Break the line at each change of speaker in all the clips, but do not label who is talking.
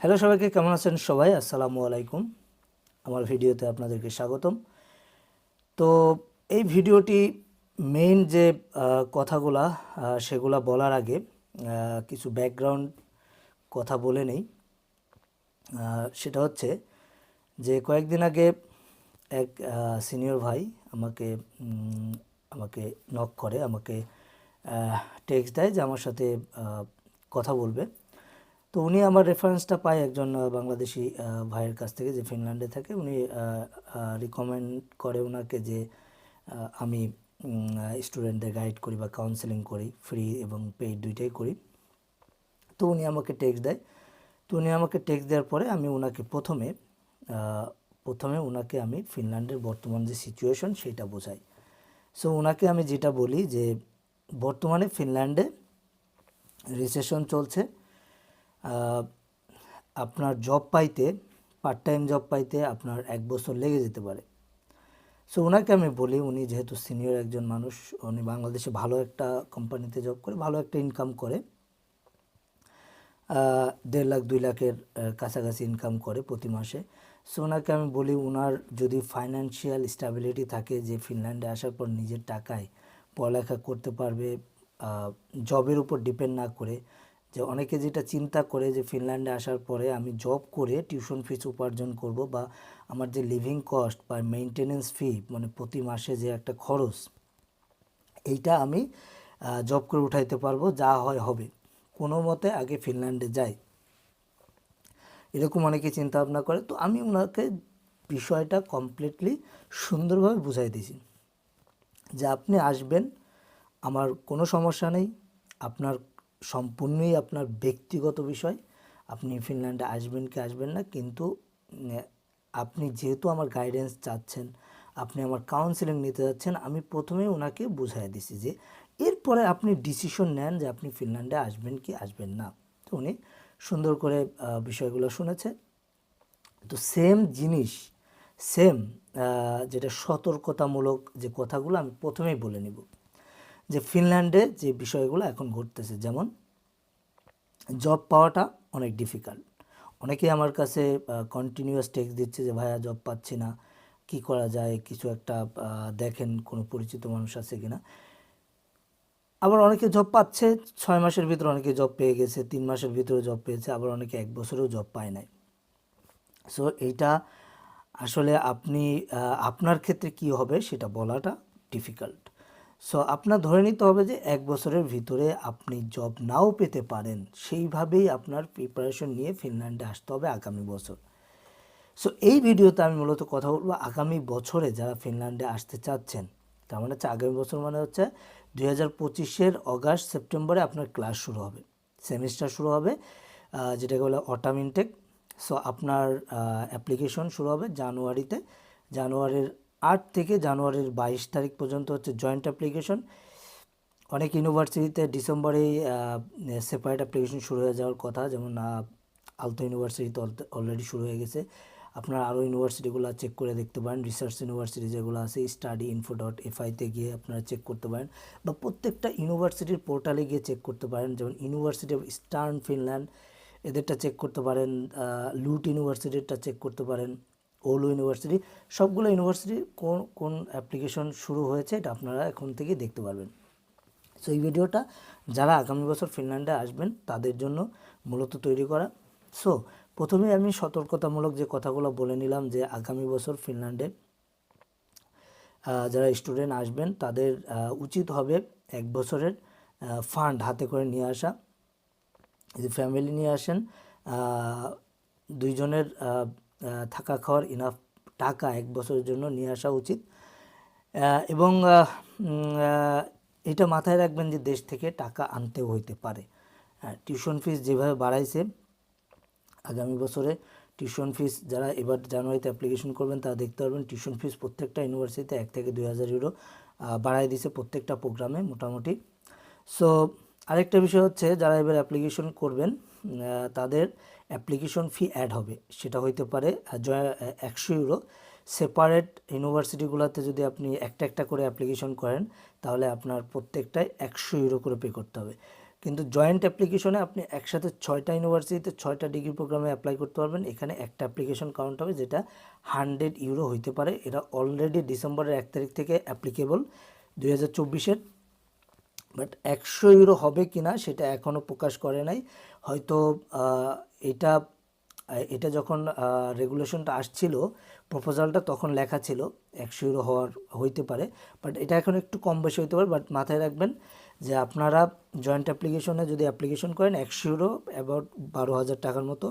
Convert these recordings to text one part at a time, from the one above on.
Hello সবাইকে, কেমন আছেন সবাই? আসসালামু আলাইকুম। আমার ভিডিওতে আপনাদেরকে স্বাগতম। তো এই ভিডিওটি মেইন যে কথাগুলা সেগুলা বলার আগে কিছু ব্যাকগ্রাউন্ড কথা বলে নেই। সেটা হচ্ছে যে, কয়েকদিন আগে এক সিনিয়র ভাই আমাকে আমাকে নক করে, আমাকে টেক্সট দেয় যে, আমার সাথে কথা বলবে। তো উনি আমার রেফারেন্সটা পায় একজন বাংলাদেশি ভাইয়ের কাছ থেকে যে ফিনল্যান্ডে থাকে। উনি রিকমেন্ড করে ওনাকে যে আমি স্টুডেন্টদের গাইড করি বা কাউন্সেলিং করি ফ্রি এবং পেইড দুইটাই করি। তো উনি আমাকে টেক্সট দেয়। তো উনি আমাকে টেক্সট দেওয়ার পরে আমি ওনাকে প্রথমে প্রথমে ওনাকে আমি ফিনল্যান্ডের বর্তমান যে সিচুয়েশন সেটা বোঝাই। সো ওনাকে আমি যেটা বলি যে, বর্তমানে ফিনল্যান্ডে রিসেশন চলছে। আপনার জব পাইতে পার্ট টাইম জব পাইতে আপনার এক বছর লেগে যেতে পারে। সো ওনাকে আমি বলি, উনি যেহেতু সিনিয়র একজন মানুষ, উনি বাংলাদেশে ভালো একটা কোম্পানিতে জব করে, ভালো একটা ইনকাম করে দেড় লাখ, দুই লাখের কাছাকাছি ইনকাম করে প্রতি মাসে। সো ওনাকে আমি বলি ওনার যদি ফাইন্যান্সিয়াল স্ট্যাবিলিটি থাকে, যে ফিনল্যান্ডে আসার পর নিজের টাকায় পড়ালেখা করতে পারবে জবের উপর ডিপেন্ড না করে যে অনেকে যেটা চিন্তা করে যে ফিনল্যান্ডে আসার পরে আমি জব করে টিউশন ফিস উপার্জন করব বা আমার যে লিভিং কস্ট বা মেনটেনেন্স ফি মানে প্রতি মাসে যে একটা খরচ, এইটা আমি জব করে উঠাইতে পারব, যা হয় হবে। কোনো মতে আগে ফিনল্যান্ডে যাই। এরকম অনেকে চিন্তা ভাবনা করে। তো আমি ওনাকে বিষয়টা কমপ্লিটলি সুন্দরভাবে বুঝাই দিয়েছি যে আপনি আসবেন, আমার কোনো সমস্যা নেই, আপনার সম্পূর্ণই আপনার ব্যক্তিগত বিষয়। আপনি ফিনল্যান্ডে আসবেন কি আসবেন না, কিন্তু আপনি যেহেতু আমার গাইডেন্স চাচ্ছেন, আপনি আমার কাউন্সিলিং নিতে যাচ্ছেন, আমি প্রথমে ওনাকে বুঝাই দিছি যে, এরপরে আপনি ডিসিশন নেন যে আপনি ফিনল্যান্ডে আসবেন কি আসবেন না। তো উনি সুন্দর করে বিষয়গুলো শুনেছে। তো সেম জিনিস সেম যেটা সতর্কতামূলক যে কথাগুলো আমি প্রথমেই বলে নিব। যে ফিনল্যান্ডে যে বিষয়গুলো এখন ঘটতেছে, যেমন জব পাওয়াটা অনেক ডিফিকাল্ট অনেকেই আমার কাছে কন্টিনিউয়াস টেক্সট দিচ্ছে যে, ভাইয়া জব পাচ্ছি না, কি করা যায়? কিছু একটা দেখেন কোনো পরিচিত মানুষ আছে কিনা? আবার অনেকে জব পাচ্ছে, ছয় মাসের ভিতরে অনেকে জব পেয়ে গেছে, তিন মাসের ভিতরে জব পেয়েছে, আবার অনেকে এক বছরেও জব পায় নাই। সো এইটা আসলে আপনি আপনার ক্ষেত্রে কি হবে সেটা বলাটা ডিফিকাল্ট সো আপনার ধরে নিতে হবে যে এক বছরের ভিতরে আপনি জব নাও পেতে পারেন। সেইভাবেই আপনার প্রিপারেশন নিয়ে ফিনল্যান্ডে আসতে হবে আগামী বছর। সো এই ভিডিওতে আমি মূলত কথা বলব আগামী বছরে যারা ফিনল্যান্ডে আসতে চাচ্ছেন। তার মানে হচ্ছে আগামী বছর মানে হচ্ছে দুই হাজার পঁচিশের অগাস্ট, সেপ্টেম্বরে আপনার ক্লাস শুরু হবে। সেমিস্টার শুরু হবে যেটাকে বলে অটাম ইনটেক সো আপনার অ্যাপ্লিকেশন শুরু হবে জানুয়ারিতে। জানুয়ারির আট থেকে জানুয়ারির বাইশ তারিখ পর্যন্ত হচ্ছে জয়েন্ট অ্যাপ্লিকেশন অনেক ইউনিভার্সিটিতে ডিসেম্বরেই সেপারেট অ্যাপ্লিকেশন শুরু হয়ে যাওয়ার কথা, যেমন আলতো ইউনিভার্সিটিতে অলরেডি শুরু হয়ে গেছে। আপনারা আরও ইউনিভার্সিটিগুলো চেক করে দেখতে পারেন। রিসার্চ ইউনিভার্সিটি যেগুলো আছে স্টাডি ইনফো ডট এফআইতে গিয়ে আপনারা চেক করতে পারেন। বা প্রত্যেকটা ইউনিভার্সিটির পোর্টালে গিয়ে চেক করতে পারেন। যেমন ইউনিভার্সিটি অফ ইস্টার্ন ফিনল্যান্ড এদেরটা চেক করতে পারেন লুট ইউনিভার্সিটিরটা চেক করতে পারেন। ওলু ইউনিভার্সিটি সবগুলো ইউনিভার্সিটির কোন কোন অ্যাপ্লিকেশন শুরু হয়েছে এটা আপনারা এখন থেকে দেখতে পারবেন। সো এই ভিডিওটা যারা আগামী বছর ফিনল্যান্ডে আসবেন, তাদের জন্য মূলত তৈরি করা। সো প্রথমে আমি সতর্কতামূলক যে কথাগুলো বলে নিলাম যে আগামী বছর ফিনল্যান্ডে যারা স্টুডেন্ট আসবেন, তাদের উচিত হবে এক বছরের ফান্ড হাতে করে নিয়ে আসা। যদি ফ্যামিলি নিয়ে আসেন দুইজনের থাকা খাওয়ার ইনাফ টাকা এক বছরের জন্য নিয়ে আসা উচিত। এবং এটা মাথায় রাখবেন যে দেশ থেকে টাকা আনতেও হইতে পারে। টিউশন ফিস যেভাবে বাড়াইছে, আগামী বছরে টিউশন ফিস যারা এবার জানুয়ারিতে অ্যাপ্লিকেশন করবেন, তারা দেখতে পারবেন টিউশন ফিস প্রত্যেকটা ইউনিভার্সিটিতে এক থেকে দুই হাজার ইউরো বাড়াই দিছে প্রত্যেকটা প্রোগ্রামে মোটামুটি। সো আরেকটা বিষয় হচ্ছে, যারা এবার অ্যাপ্লিকেশন করবেন তাদের অ্যাপ্লিকেশন ফি অ্যাড হবে। সেটা হইতে পারে একশো ইউরো সেপারেট ইউনিভার্সিটিগুলোতে যদি আপনি একটা একটা করে অ্যাপ্লিকেশন করেন, তাহলে আপনার প্রত্যেকটায় একশো ইউরো করে পে করতে হবে। কিন্তু জয়েন্ট অ্যাপ্লিকেশনে আপনি একসাথে ছয়টা ইউনিভার্সিটিতে ছয়টা ডিগ্রি প্রোগ্রামে অ্যাপ্লাই করতে পারবেন। এখানে একটা অ্যাপ্লিকেশন কাউন্ট হবে, যেটা হান্ড্রেড ইউরো হইতে পারে। এটা অলরেডি ডিসেম্বরের এক তারিখ থেকে অ্যাপ্লিকেবল দুই হাজার চব্বিশের বাট একশো ইউরো হবে কি না সেটা এখনও প্রকাশ করে নাই। হয়তো এটা এটা যখন রেগুলেশনটা আসছিল, প্রপোজালটা তখন লেখা ছিল, একশো ইউরো হওয়ার, হইতে পারে। বাট এটা এখন একটু কম বেশি হইতে পারে, বাট মাথায় রাখবেন যে আপনারা জয়েন্ট অ্যাপ্লিকেশনে যদি অ্যাপ্লিকেশন করেন, একশো ইউরো অ্যাবাউট বারো হাজার টাকার মতো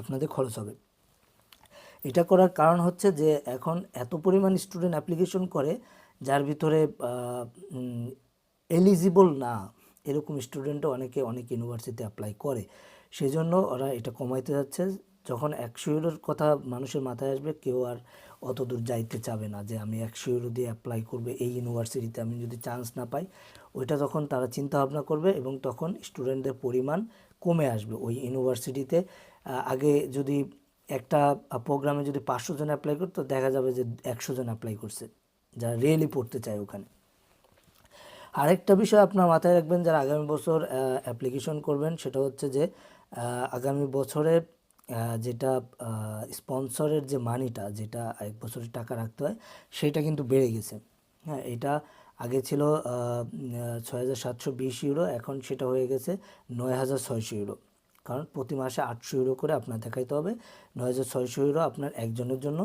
আপনাদের খরচ হবে। এটা করার কারণ হচ্ছে যে এখন এত পরিমাণ স্টুডেন্ট অ্যাপ্লিকেশন করে, যার ভিতরে এলিজিবল না, এরকম স্টুডেন্টও অনেকে, অনেক ইউনিভার্সিটিতে অ্যাপ্লাই করে। সেই জন্য ওরা এটা কমাইতে যাচ্ছে। যখন একশো ইউরোর কথা মানুষের মাথায় আসবে, কেউ আর অত দূর যাইতে চাবে না যে আমি একশো ইউরো দিয়ে অ্যাপ্লাই করবে এই ইউনিভার্সিটিতে আমি যদি চান্স না পাই, ওইটা তখন তারা চিন্তা ভাবনা করবে এবং তখন স্টুডেন্টদের পরিমাণ কমে আসবে। ওই ইউনিভার্সিটিতে আগে যদি একটা প্রোগ্রামে যদি পাঁচশো জন অ্যাপ্লাই করতো, দেখা যাবে যে একশো জন অ্যাপ্লাই করছে, যারা রিয়েলি পড়তে চায় ওখানে। আরেকটা বিষয় আপনার মাথায় রাখবেন, যারা আগামী বছর অ্যাপ্লিকেশন করবেন, সেটা হচ্ছে যে আগামী বছরে যেটা স্পন্সরের যে মানিটা যেটা এক বছরের টাকা রাখতে হয়, সেটা কিন্তু বেড়ে গেছে। হ্যাঁ এটা আগে ছিল ছয় হাজার সাতশো বিশ ইউরো এখন সেটা হয়ে গেছে নয় হাজার ছয়শো ইউরো কারণ প্রতি মাসে আটশো ইউরো করে আপনার দেখাইতে হবে নয় হাজার ছয়শো ইউরো আপনার একজনের জন্য,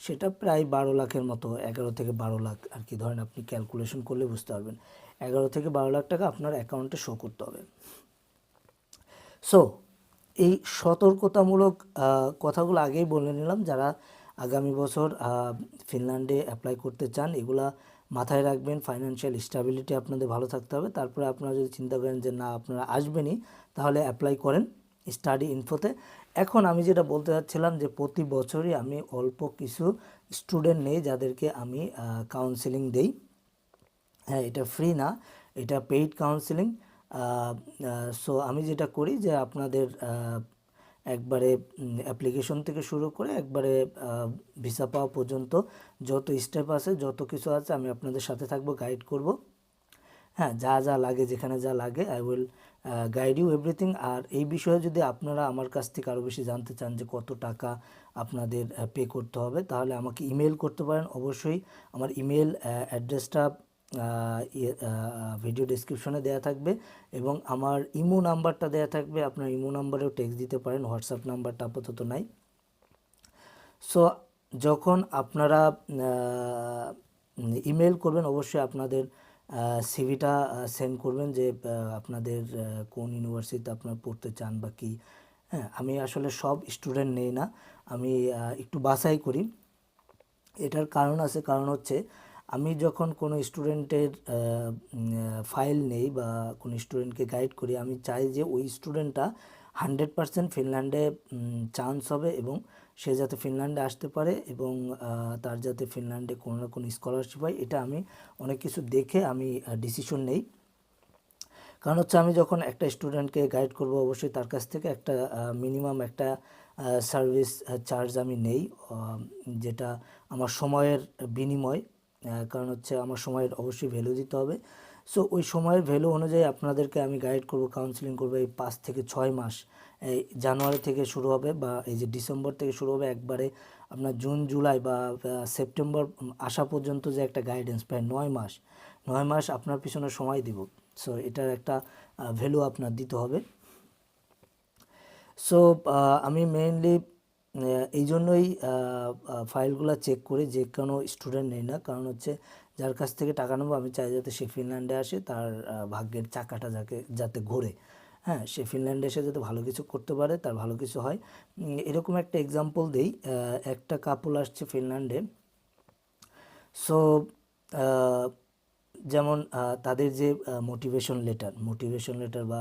সেটা প্রায় বারো লাখের মতো, এগারো থেকে বারো লাখ আর কি। ধরেন আপনি ক্যালকুলেশন করলে বুঝতে পারবেন। এগারো থেকে বারো লাখ টাকা আপনার অ্যাকাউন্টে শো করতে হবে। সো এই সতর্কতামূলক কথাগুলো আগেই বলে নিলাম। যারা আগামী বছর ফিনল্যান্ডে অ্যাপ্লাই করতে চান, এগুলা মাথায় রাখবেন। ফাইন্যান্সিয়াল স্টেবিলিটি আপনাদের ভালো থাকতে হবে। তারপরে আপনারা যদি চিন্তা করেন যে না, আপনারা আসবেনই, তাহলে অ্যাপ্লাই করেন স্টাডি ইনফোতে এখন আমি যেটা বলতে চাচ্ছিলাম যে প্রতি বছরই আমি অল্প কিছু স্টুডেন্ট নেই, যাদেরকে আমি কাউন্সেলিং দেই। হ্যাঁ এটা ফ্রি না, এটা পেইড কাউন্সেলিং সো আমি যেটা করি যে আপনাদের একবারে অ্যাপ্লিকেশন থেকে শুরু করে একবারে ভিসা পাওয়া পর্যন্ত যত স্টেপ আছে, যত কিছু আছে আমি আপনাদের সাথে থাকব গাইড করব। হ্যাঁ যা যা লাগে, যেখানে যা লাগে I will guide you everything আর এই বিষয়ে যদি আপনারা আমার কাছ থেকে আরও বেশি জানতে চান যে কত টাকা আপনাদের পে করতে হবে, তাহলে আমাকে ইমেল করতে পারেন। অবশ্যই আমার ইমেল অ্যাড্রেসটা ভিডিও ডিসক্রিপশনে দেওয়া থাকবে এবং আমার ইমো নাম্বারটা দেওয়া থাকবে। আপনার ইমো নাম্বারেও টেক্সট দিতে পারেন হোয়াটসঅ্যাপ নাম্বারটা আপাতত নাই। সো যখন আপনারা ইমেল করবেন, অবশ্যই আপনাদের সিভিটা সেন্ড করবেন যে আপনাদের কোন ইউনিভার্সিটিতে আপনারা পড়তে চান বা কি। হ্যাঁ আমি আসলে সব স্টুডেন্ট নেই না, আমি একটু বাছাই করি। এটার কারণ আছে, কারণ হচ্ছে আমি যখন কোনো স্টুডেন্টের ফাইল নেই বা কোনো স্টুডেন্টকে গাইড করি, আমি চাই যে ওই স্টুডেন্টটা হান্ড্রেড পারসেন্ট ফিনল্যান্ডে চান্স হবে এবং সে যাতে ফিনল্যান্ডে আসতে পারে এবং তার যাতে ফিনল্যান্ডে কোনো না কোনো স্কলারশিপ হয়, এটা আমি অনেক কিছু দেখে আমি ডিসিশন নেই। কারণ হচ্ছে আমি যখন একটা স্টুডেন্টকে গাইড করব, অবশ্যই তার কাছ থেকে একটা মিনিমাম একটা সার্ভিস চার্জ আমি নেই যেটা আমার সময়ের বিনিময়। কারণ হচ্ছে আমার সময়ের অবশ্যই ভ্যালু দিতে হবে। সো ওই সময়ের ভ্যালু অনুযায়ী আপনাদেরকে আমি গাইড করব কাউন্সিলিং করব এই পাঁচ থেকে ছয় মাস। এই জানুয়ারি থেকে শুরু হবে বা এই যে ডিসেম্বর থেকে শুরু হবে একবারে আপনার জুন, জুলাই বা সেপ্টেম্বর আসা পর্যন্ত যে একটা গাইডেন্স প্রায় নয় মাস। নয় মাস আপনার পিছনে সময় দিব। সো এটার একটা ভ্যালু আপনার দিতে হবে। সো আমি মেইনলি এই জন্যই ফাইলগুলো চেক করে যে কোনো স্টুডেন্ট নেই না। কারণ হচ্ছে যার কাছ থেকে টাকা নেব, আমি চাই যাতে সে ফিনল্যান্ডে আসে, তার ভাগ্যের চাকাটা যাকে, যাতে ঘোরে। হ্যাঁ সে ফিনল্যান্ডে এসে যাতে ভালো কিছু করতে পারে, তার ভালো কিছু হয়। এরকম একটা এক্সাম্পল দিই একটা কাপল আসছে ফিনল্যান্ডে। সো যেমন তাদের যে মোটিভেশন লেটার মোটিভেশন লেটার বা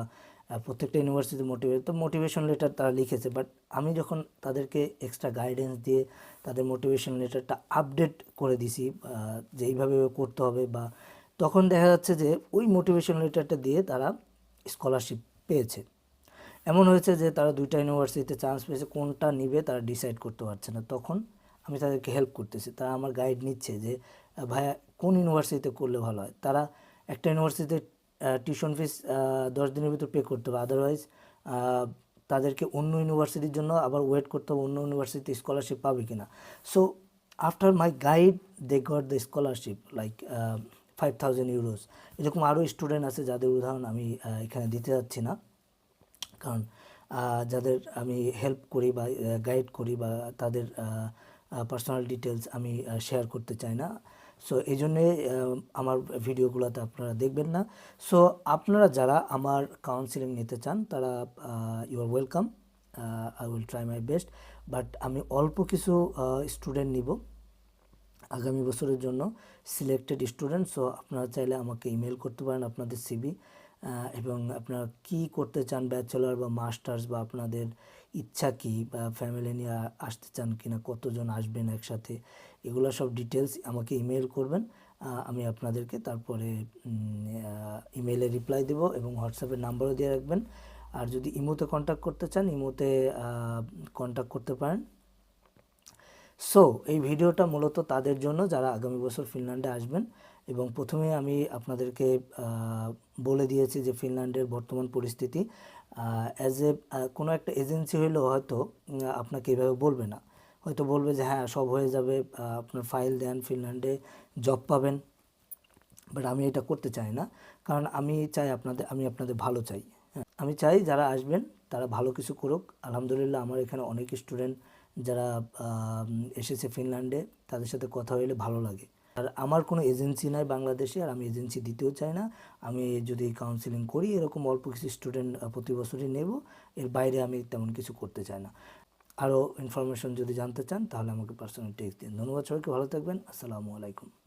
প্রত্যেকটা ইউনিভার্সিটি মোটিভেট তো মোটিভেশন লেটার তারা লিখেছে বাট আমি যখন তাদেরকে এক্সট্রা গাইডেন্স দিয়ে তাদের মোটিভেশন লেটারটা আপডেট করে দিছি যে এইভাবে করতে হবে বা তখন দেখা যাচ্ছে যে ওই মোটিভেশন লেটারটা দিয়ে তারা স্কলারশিপ পেয়েছে। এমন হয়েছে যে তারা দুইটা ইউনিভার্সিটিতে চান্স পেয়েছে, কোনটা নিবে তারা ডিসাইড করতে পারছে না। তখন আমি তাদেরকে হেল্প করতেছি। তারা আমার গাইড নিচ্ছে যে ভাইয়া কোন ইউনিভার্সিটিতে করলে ভালো হয়? তারা একটা ইউনিভার্সিটিতে টিউশন ফিস দশ দিনের ভিতর পে করতে হবে। আদারওয়াইজ তাদেরকে অন্য ইউনিভার্সিটির জন্য আবার ওয়েট করতে হবে, অন্য ইউনিভার্সিটিতে স্কলারশিপ পাবে কিনা। So after my guide they got the scholarship like five thousand euros এরকম আরও স্টুডেন্ট আছে যাদের উদাহরণ আমি এখানে দিতে যাচ্ছি না। কারণ যাদের আমি হেল্প করি বা গাইড করি বা তাদের পার্সোনাল ডিটেলস আমি শেয়ার করতে চাই না। সো এই জন্যে আমার ভিডিওগুলোতে আপনারা দেখবেন না। সো আপনারা যারা আমার কাউন্সিলিং নিতে চান, তারা you are welcome I will try my best but আমি অল্প কিছু স্টুডেন্ট নিব। আগামী বছরের জন্য সিলেক্টেড স্টুডেন্ট সো আপনারা চাইলে আমাকে ইমেল করতে পারেন আপনাদের সিবি এবং আপনারা কি করতে চান ব্যাচেলর বা মাস্টার্স বা আপনাদের ইচ্ছা কি বা ফ্যামিলি নিয়ে আসতে চান কিনা, কতজন আসবেন একসাথে, এগুলো সব ডিটেলস আমাকে ইমেল করবেন। আমি আপনাদেরকে তারপরে ইমেলে রিপ্লাই দেবো এবং হোয়াটসঅ্যাপের নাম্বারও দিয়ে রাখবেন। আর যদি ইমোতে কন্ট্যাক্ট করতে চান, ইমোতে কন্ট্যাক্ট করতে পারেন। সো এই ভিডিওটা মূলত তাদের জন্য, যারা আগামী বছর ফিনল্যান্ডে আসবেন এবং প্রথমে আমি আপনাদেরকে বলে দিয়েছি যে ফিনল্যান্ডের বর্তমান পরিস্থিতি। অ্যাজ এ কোনো একটা এজেন্সি হলেও হয়তো আপনাকে এভাবে বলবে না। হয়তো বলবে যে হ্যাঁ সব হয়ে যাবে আপনার ফাইল দেন ফিনল্যান্ডে জব পাবেন। বাট আমি এটা করতে চাই না কারণ আমি চাই আপনাদের আমি আপনাদের ভালো চাই। হ্যাঁ, আমি চাই যারা আসবেন তারা ভালো কিছু করুক। আলহামদুলিল্লাহ আমার এখানে অনেক স্টুডেন্ট যারা এসেছে ফিনল্যান্ডে তাদের সাথে কথা হলে ভালো লাগে। আর আমার কোনো এজেন্সি নাই বাংলাদেশে, আর আমি এজেন্সি দিতেও চাই না। আমি যদি কাউন্সিলিং করি, এরকম অল্প কিছু স্টুডেন্ট প্রতি বছরই নেব। এর বাইরে আমি তেমন কিছু করতে চাই না। আরও ইনফরমেশন যদি জানতে চান, তাহলে আমাকে পার্সোনাল টেক্সট দিন। ধন্যবাদ সবাইকে, ভালো থাকবেন। আসসালামু আলাইকুম।